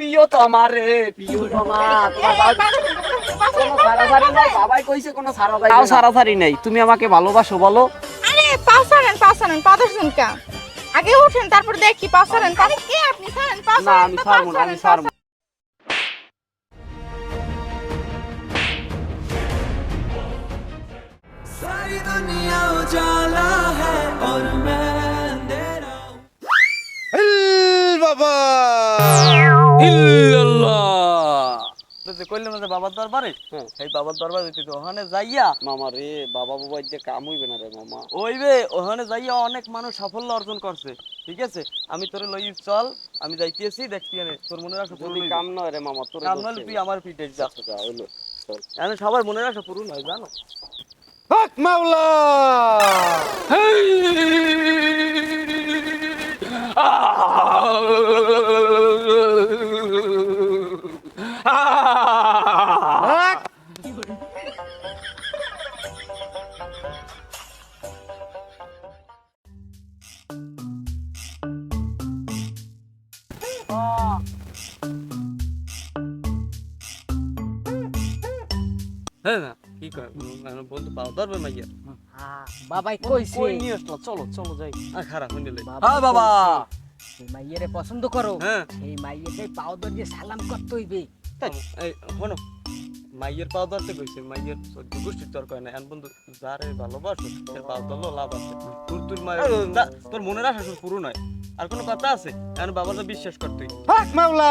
প্রিয় তোমারে প্রিয় তোমার তোমার বাবা- কোনো সারাসারি নাই বাবাই কইছে কোনো সারাসারি তাও সারাসারি নাই তুমি আমাকে ভালোবাসো বলো। আরে পাও সারেন পাও সারেন পা ধরছেন কা? আগে উঠেন তারপর দেখি পাও সারেন পা কে আপনি? সারেন পাও না সারেন আমি পাও আমি পাও যে কইলাম যে বাবার দরবারে? এই বাবার দরবারে তুই ওখানে যাইয়া মামা রে বাবা বাবা দিয়ে কাম হইবে না রে মামা। ওইবে ওখানে যাইয়া অনেক মানুষ সাফল্য অর্জন করছে ঠিক আছে? আমি তোরে লই চল আমি যাইতেছি এনে তোর মনে রাখা যদি কাম নয় রে মামা তোর কাম নাহলে তুই আমার পিঠে যা। যা হইল আমি সবার মনে রাখা পূরণ হয় জানো? হক মাওলা! ধরবে মাইয়া। বাবাই কইছে। কই নিয়ে আসলো? চলো চলো যাই। আর খারাপ হইলে হ্যাঁ বাবা। এই মাইয়েরে পছন্দ করো। হ্যাঁ। এই মাইয়েরে পাও দিয়ে সালাম করতে হইবে। এই শোনো মাইয়ের পাও ধরতে কইছে মাইয়ের সহ্য গোষ্ঠীর তোর কয় না। বন্ধু যারে ভালোবাসো সে পাও ধরলো লাভ আছে। তোর তোর মায়ের তোর মনের আশা শুধু পুরো নয় আর কোনো কথা আছে? এখন তো বিশ্বাস করতে হক মাওলা।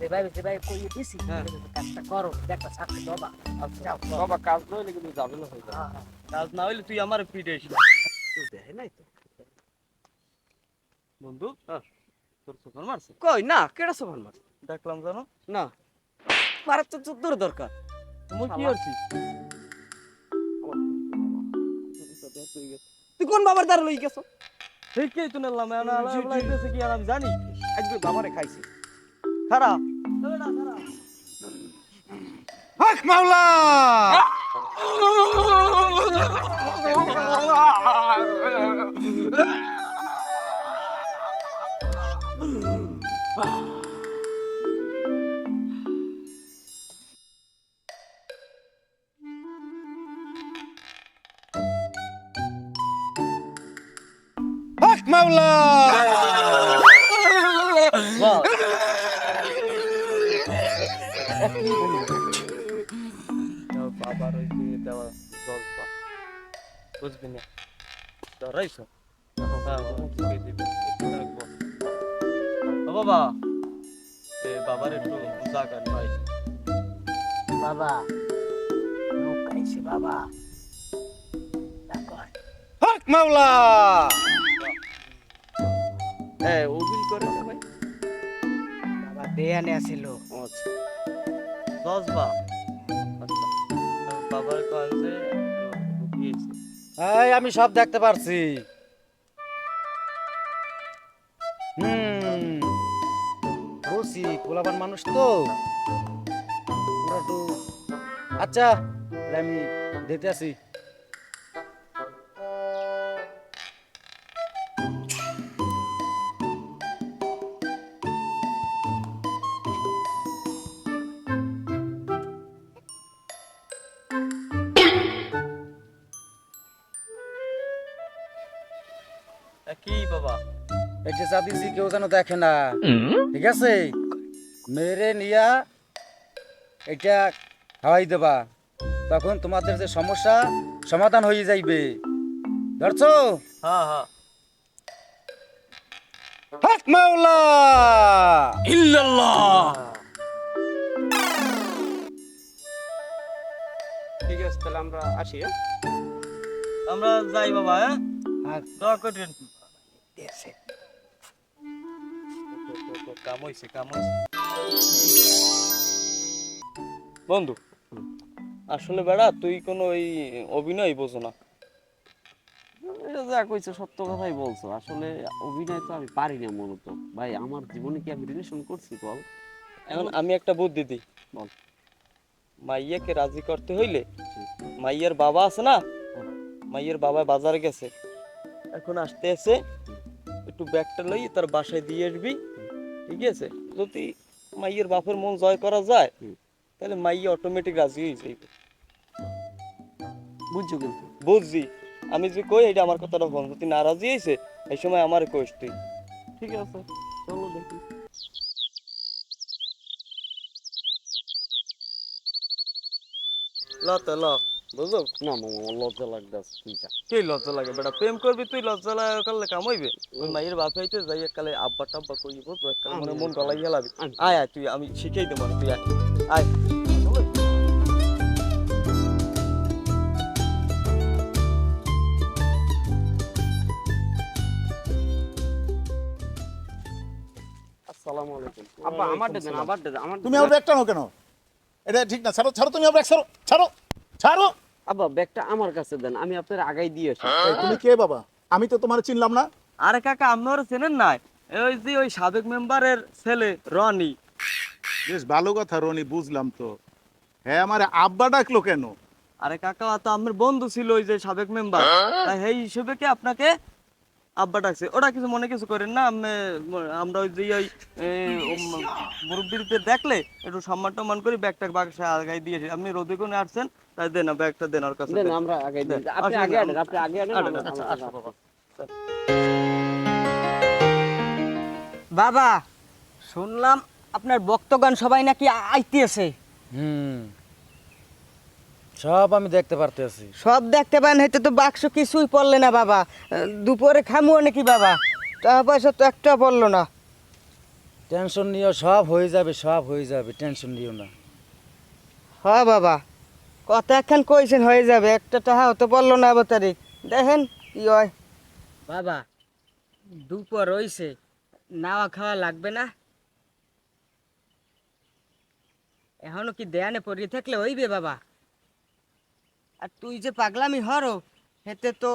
যেভাবে যেভাবে কইয়ে দিছি। কাজটা করো একটা সাথে বাবা বাবা কাজ নইলে কিন্তু ঝামেলা হয়ে যাবে কাজ না হইলে তুই আমার পিঠে এসে দেখে নাই তো বন্ধু তোর চোখর মারছে কই না কেডা সোফান মার দেখলাম জানো না মারার তো তোর দরকার তুমি কি করছিস তুই কোন বাবার দ্বারা লই গেছো ঠিকই তো নিলাম আমি জানি আজকে বাবারে খাইছি খারাপ হক মাওলা হক মাওলা বাবার ওই যে দেওয়া জল পা বুঝবি না ধরাইছ হ্যাঁ বাবা বাবার একটু জায়গা নাই বাবা লোক আইছে বাবা হক মাওলা। এ ওবিল করে ভাই বাবা দেয়ানে আসিল। আচ্ছা। আমি সব দেখতে পারছি। পোলাপান মানুষ তো। আচ্ছা আমি দেখতে আসি। কেউ যেন দেখে না। ঠিক আছে? মেরে নিয়া এটা খাওয়াই দেবা। তখন তোমাদের যে সমস্যা সমাধান হয়ে যাইবে। ধরছো? হ্যাঁ হ্যাঁ। হক মাওলা! ঠিক আছে তাহলে আমরা আসি হ্যাঁ? আমরা যাই বাবা হ্যাঁ? আর দোয়া করেন কাম হইছে কাম হইছে বন্ধু আসলে বেড়া তুই কোনো ওই অভিনয় বোঝো না। এটা যা কইছো সত্য কথাই বলছো। আসলে অভিনয় তো আমি পারি না মূলত। ভাই আমার জীবনে কি আমি রিলেশন করছি বল? এখন আমি একটা বুদ্ধি দিই। বল। মাইয়াকে রাজি করতে হইলে মাইয়ার বাবা আছে না? মাইয়ার বাবা বাজারে গেছে। এখন আসতে এসে একটু ব্যাগটা লই তার বাসায় দিয়ে আসবি। ঠিক আছে? যদি মাইয়ের বাপের মন জয় করা যায় তাহলে মাইয়া অটোমেটিক রাজি হয়ে যাইবে। বুঝছ কিন্তু? বুঝছি। আমি যে কই এটা আমার কথাটা বল। যদি না রাজি হয়েছে এই সময় আমার কোষ তুই। ঠিক আছে চলো দেখি। ল তো ল। বুঝলো? না মামা আমার লজ্জা লাগতেছে তুই যা কি লজ্জা লাগে বেটা? প্রেম করবি তুই লজ্জা লাগা করলে কাম হইবে? ওই মাইয়ের বাপ হইতে যাই কালে আব্বা টাব্বা কই বুঝব এককালে মনে মন গলাই গেলাবি আয় আয় তুই আমি শিখাই দেবো তুই আয়। আয়। আসসালামু আলাইকুম। আব্বা আমার দেন আবার দেন আমার তুমি আমার ব্যাগ টানো কেন? এটা ঠিক না ছাড়ো ছাড়ো তুমি আমার ব্যাগ ছাড়ো ছাড়ো ছাড়ো। আব্বা ব্যাগটা আমার কাছে দেন আমি আপনার আগাই দিয়ে আসি। তুমি কে বাবা? আমি তো তোমার চিনলাম না। আরে কাকা আপনারা চেনেন নাই? ওই যে ওই সাবেক মেম্বারের ছেলে রনি। বেশ ভালো কথা রনি বুঝলাম তো। হ্যাঁ আমার আব্বা ডাকলো কেন? আরে কাকা তো আমার বন্ধু ছিল ওই যে সাবেক মেম্বার। তাই সেই হিসেবে কি আপনাকে আব্বা ডাকছে। ওটা কিছু মনে কিছু করেন না আমরা ওই যে ওই মুরব্বিদের দেখলে একটু সম্মান টম্মান করি ব্যাগটা বাক্সে আগাই দিয়েছি আপনি রোদে কোনে আসছেন? তাই দেন ব্যাগটা দেন ওর কাছে। দেন দেন। আমরা আগাই দিই আপনি আগে আনেন আপনি আগে আনেন আমরা- আমরা- আসো বাবা। বাবা শুনলাম আপনার ভক্তগণ সবাই নাকি আইতেছে। হুম। সব আমি দেখতে পারতেছি। সব দেখতে পান হয়তো তো বাক্স কিছুই পড়লে না বাবা। দুপুরে খামুও নাকি বাবা? টাকা পয়সা তো একটা পড়ল না। টেনশন নিও সব হয়ে যাবে সব হয়ে যাবে টেনশন নিও না। হ্যাঁ বাবা কথা একখান কইছেন হয়ে যাবে। একটা টাকা তো পড়ল না আবার তারিখ দেখেন কি হয়। বাবা দুপুর রইছে নাওয়া খাওয়া লাগবে না? এখনও কি দেয়ানে পড়িয়ে থাকলে হইবে বাবা? আর তুই যে পাগলামি হরো হেতে তো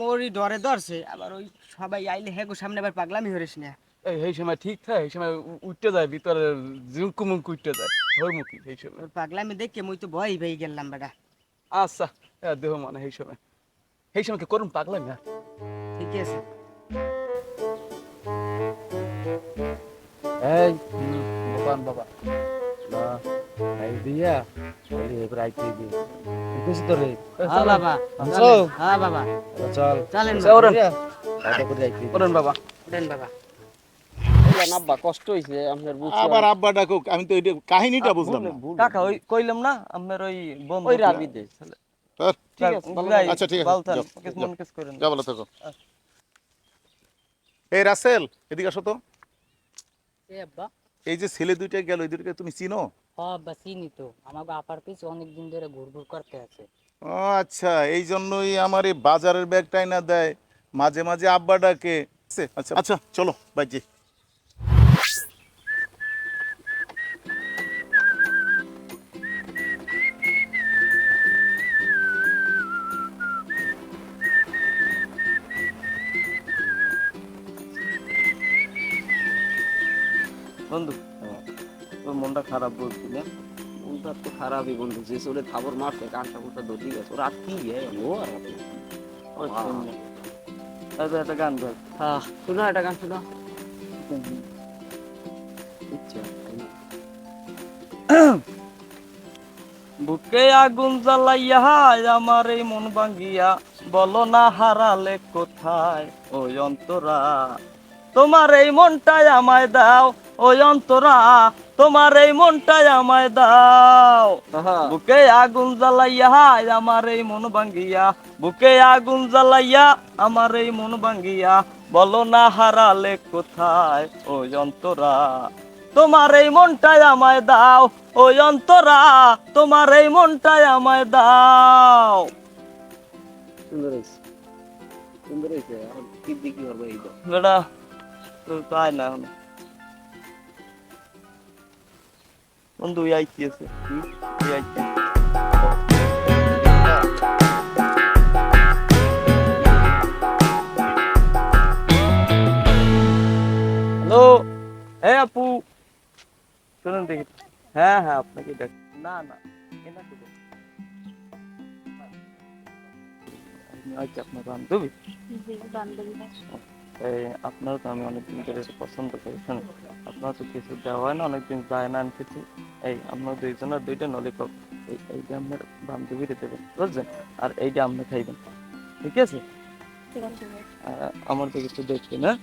মরি ডরে ধরছে আবার ওই সবাই আইলে হেগো সামনে আবার পাগলামি হরিস না। এই সময় ঠিক থাকে এই সময় উঠতে যায় ভিতরে ঝুঁকু মুঙ্কু উঠতে যায়। মুখি সেই সময়। ওর পাগলামি দেখে মুই তো ভয় পেয়ে গেলাম বেটা। আচ্ছা দেহ মনে সেই সময়। সেই সময় কি করুন পাগলাম না ঠিক আছে। এই ভগবান বাবা। না এই দিয়া হ্যাঁ। হ্যাঁ কষ্ট হইছে আপনার আবার আব্বা ডাকুক আমি তো কাহিনীটা বুঝলাম কাকা ওই কইলাম না আপনার ওই ওই রাবি দে হ্যাঁ, ঠিক আছে ভালো আচ্ছা, ঠিক আছে, এই রাসেল এদিকে আসো তো। এই যে ছেলে দুইটা গেল এই দুইটাকে তুমি চিনো? হ্যাঁ বা চিনি তো। আমাকে আপার পিছ অনেক দিন ধরে ঘুরঘুর ঘুর করতে আছে। ও আচ্ছা এই জন্যই আমার এই বাজারের ব্যাগটাই না দেয়। মাঝে মাঝে আব্বা ডাকে। আচ্ছা আচ্ছা চলো বাইজি বন্ধু? তোর মনটা খারাপ বলছি না। মনটা তো খারাপই বন্ধু। যে চলে থাবর মারছে কানটা কুটা দৌড়ি গেছে। ওরা আর কি? ও আর। তাহলে একটা গান গাই হ্যাঁ শোনো একটা গান শোনো। ইচ্ছা বুকে আগুন জ্বালাইয়া আমার এই মন ভাঙ্গিয়া। বলো না হারালে কোথায় ওই অন্তরা? তোমার এই মনটাই আমায় দাও ওই অন্তরা তোমার এই মনটাই আমায় দাও। বুকে আগুন জ্বালাইয়া হাই আমার এই মন ভাঙ্গিয়া। বুকে আগুন জ্বালাইয়া আমার এই মন ভাঙ্গিয়া। বলো না হারালে কোথায় ওই অন্তরা? তোমার এই মনটাই আমায় দাও ওই অন্তরা। তোমার এই মনটাই আমায় দাও। সুন্দর সুন্দর কি দেখি হবে এই তো তো তাই না এখন? বন্ধু আইতেছে ওই আইতে হ্যালো হ্যাঁ আপু। শুনুন দেখি। হ্যাঁ হ্যাঁ আপনাকে দেখ না না এনাকে দেখ। আচ্ছা আপনার বান্ধবী। এই আপনারও তো আমি অনেকদিন ধরে পছন্দ করি শুনুন। আপনার তো কিছু দেওয়া হয় না অনেকদিন যায় না আনতেছি এই আপনার দুইজনের দুইটা নলিপপ এই এইটা আপনার বান্ধবীরে দেবেন বুঝছেন? আর এইটা আপনি খাইবেন ঠিক আছে? আমার তো কিছু দেখবেন হ্যাঁ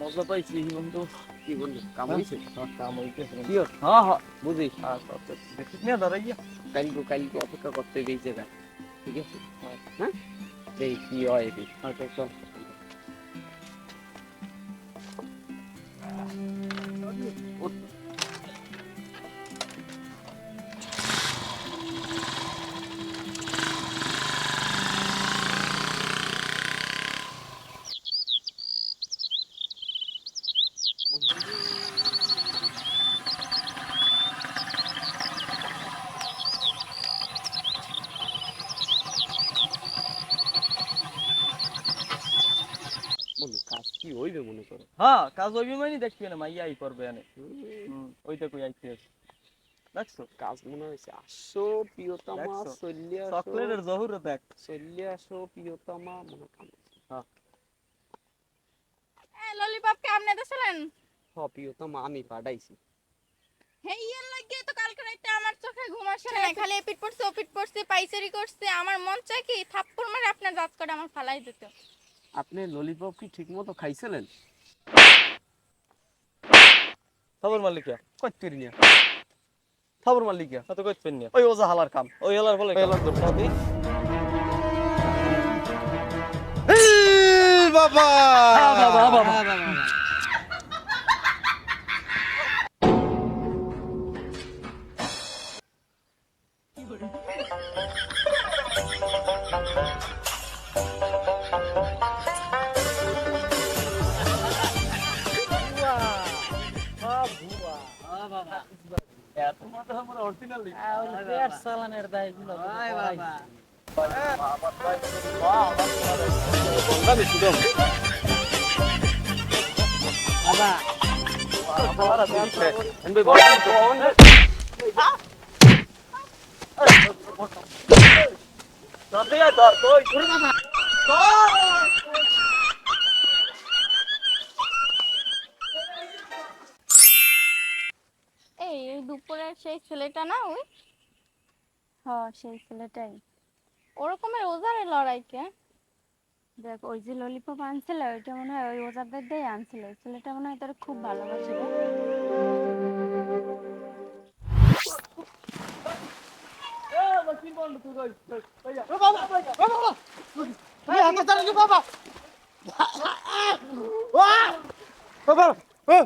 মজা পাইছি বন্ধু। কি বললি কাম হইছে? হ্যাঁ, কাম হইতেছে। Sure? হ্যাঁ হ্যাঁ বুঝি। আচ্ছা আচ্ছা দেখি নিয়ে দাঁড়াইয়া? কালকে কালকে অপেক্ষা করতে এই ঠিক আছে? হ্যাঁ? দেখি কি হয় এটি আচ্ছা করো হ্যাঁ কাজ অভিমানী দেখবি না মাইয়া আই করবে এনে। ওইটা কই দেখছ? কাজ মনে হয়েছে আসো প্রিয়তমা দেখছ? চল্লি আসো। চকলেটের জহুর দেখ। চল্লি আসো প্রিয়তমা মনে কাম ললিপপ কে আপনি দিছিলেন? হ প্রিয়তমা আমি পাঠাইছি। হেই এর লাগিয়ে তো কালকে রাতে আমার চোখে ঘুম আসে না খালি এপিট পড়ছে ওপিট পড়ছে পাইচারি করছে। আমার মন চায় কি থাপ্পড় মারে আপনার দাঁত করে আমার ফালাই দিত। আপনি ললিপপ কি ঠিক মতো খাইছিলেন? খবর মালিকা কইতে নিয়ে? খবর মালিকা কত কইতে পেন ওই ওজা হালার কাম ওই হালার বলে হালার দরকার দি। বাবা! এত চালানের দায়গুলো এই এই দুপুরের সেই ছেলেটা না ওই হ সেই ছেলেটাই। ওরকমের ওজারে লড়াইকে দেখ ওই যে ললিপপ আনছিল ওইটা মনে হয় ওই ওজারদের দিয়ে আনছিল। ছেলেটা মনে হয় তোর খুব ভালোবাসে।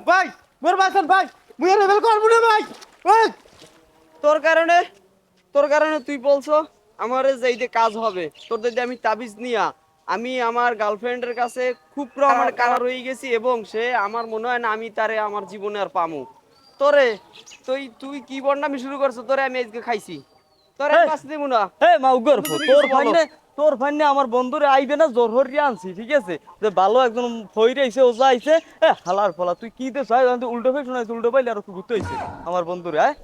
ভাই মোর বাসন ভাই মুই আর রেবেল করব না ভাই ওই তোর কারণে তোর কারণে তুই বলছো আমার যেইতে কাজ হবে তোর যদি আমি তাবিজ নিয়া আমি আমার গার্লফ্রেন্ডের কাছে খুব আমার কারার হয়ে গেছি এবং সে আমার মনে হয় না আমি তারে আমার জীবনে আর পামু। তোরে তুই তুই কি বন্ডামি শুরু করছ? তোরে আমি আজকে খাইছি। তোরে! কাছে দিব না। হে মাউগর তুমি তোর। ফান্নে তোর ফান্নে আমার বন্ধুরে আইবে না জোর হরিয়া আনছি ঠিক আছে? যে ভালো একজন ফইরে আইছে ওজা আইছে এ হালার ফলা তুই কি দে চাই? উল্টো ফেস শোনাইছে উল্টো পাইলে আর ঘুরতে আমার বন্ধুরে হ্যাঁ?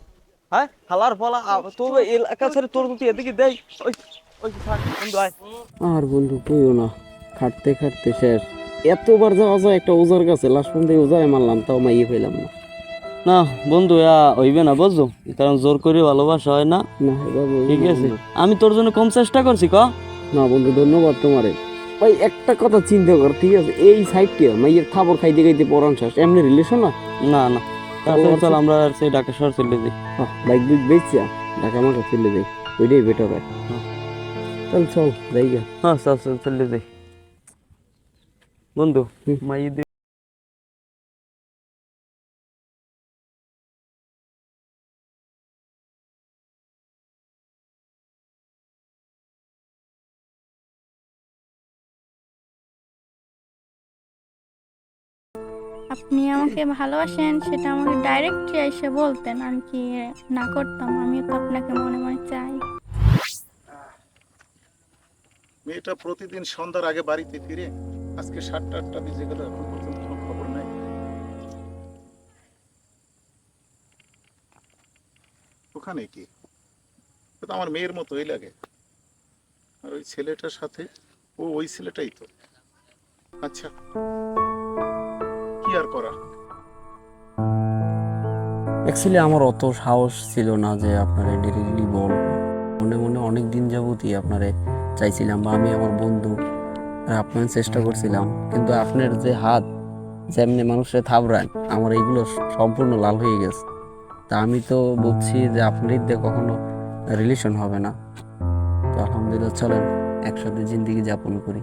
হ্যাঁ? হালার ফলা তোর এলাকা ছেড়ে তোর তুই এদিকে দেই। ওই ওই থাক বন্ধু আয়। আর বন্ধু কইও না। খাটতে খাটতে শেষ। এতবার যাওয়া যায় একটা ওজার কাছে লাস্ট পর্যন্ত ওজায় মারলাম তাও মাইয়ে পেলাম না। না বন্ধু হইবে না বুঝছ? কারণ জোর করে ভালোবাসা হয় না। না ঠিক আছে। আমি তোর জন্য কম চেষ্টা করছি ক? না বন্ধু ধন্যবাদ তোমারে। ভাই একটা কথা চিন্তা কর ঠিক আছে? এই সাইডটা মাইয়ের খাবার খাইতে খাইতে পরান শেষ। এমনি রিলেশন না না না। চল আমরা সেই ঢাকা শহর চলে যাই। বাইক বুক বেচছে? ঢাকা মাঠে চলে যাই। ওইটাই বেটার হয়। চল চল যাই হ্যাঁ চল চল চলে যাই। বন্ধু। মাই আপনি আমাকে ভালোবাসেন, সেটা আমাকে ডাইরেক্টলি এসে বলতেন আমি কি না করতাম আমি তো আপনাকে মনে মনে চাই। মেয়েটা প্রতিদিন সন্ধ্যার আগে বাড়িতে ফিরে, আজকে সাতটা আটটা বেজে গেল, এখন পর্যন্ত কোনো খবর নাই। ওখানে কি? আমার মেয়ের মতোই লাগে। আর ওই ছেলেটার সাথে, ও ওই ছেলেটাই তো। আচ্ছা। কি আর করা। অ্যাকচুয়ালি আমার অত সাহস ছিল না যে আপনারে ডিরেক্টলি বলব। মনে মনে অনেক দিন যাবতই আপনারে চাইছিলাম বা আমি আমার বন্ধু, আপনার চেষ্টা করছিলাম। কিন্তু আপনার যে হাত, যেমনি মানুষের থাবড়ান আমার এইগুলো সম্পূর্ণ লাল হয়ে গেছে। তা আমি তো বুঝছি যে আপনার দিয়ে কখনো রিলেশন হবে না। তো আলহামদুলিল্লাহ চলেন, একসাথে জিন্দিগি যাপন করি।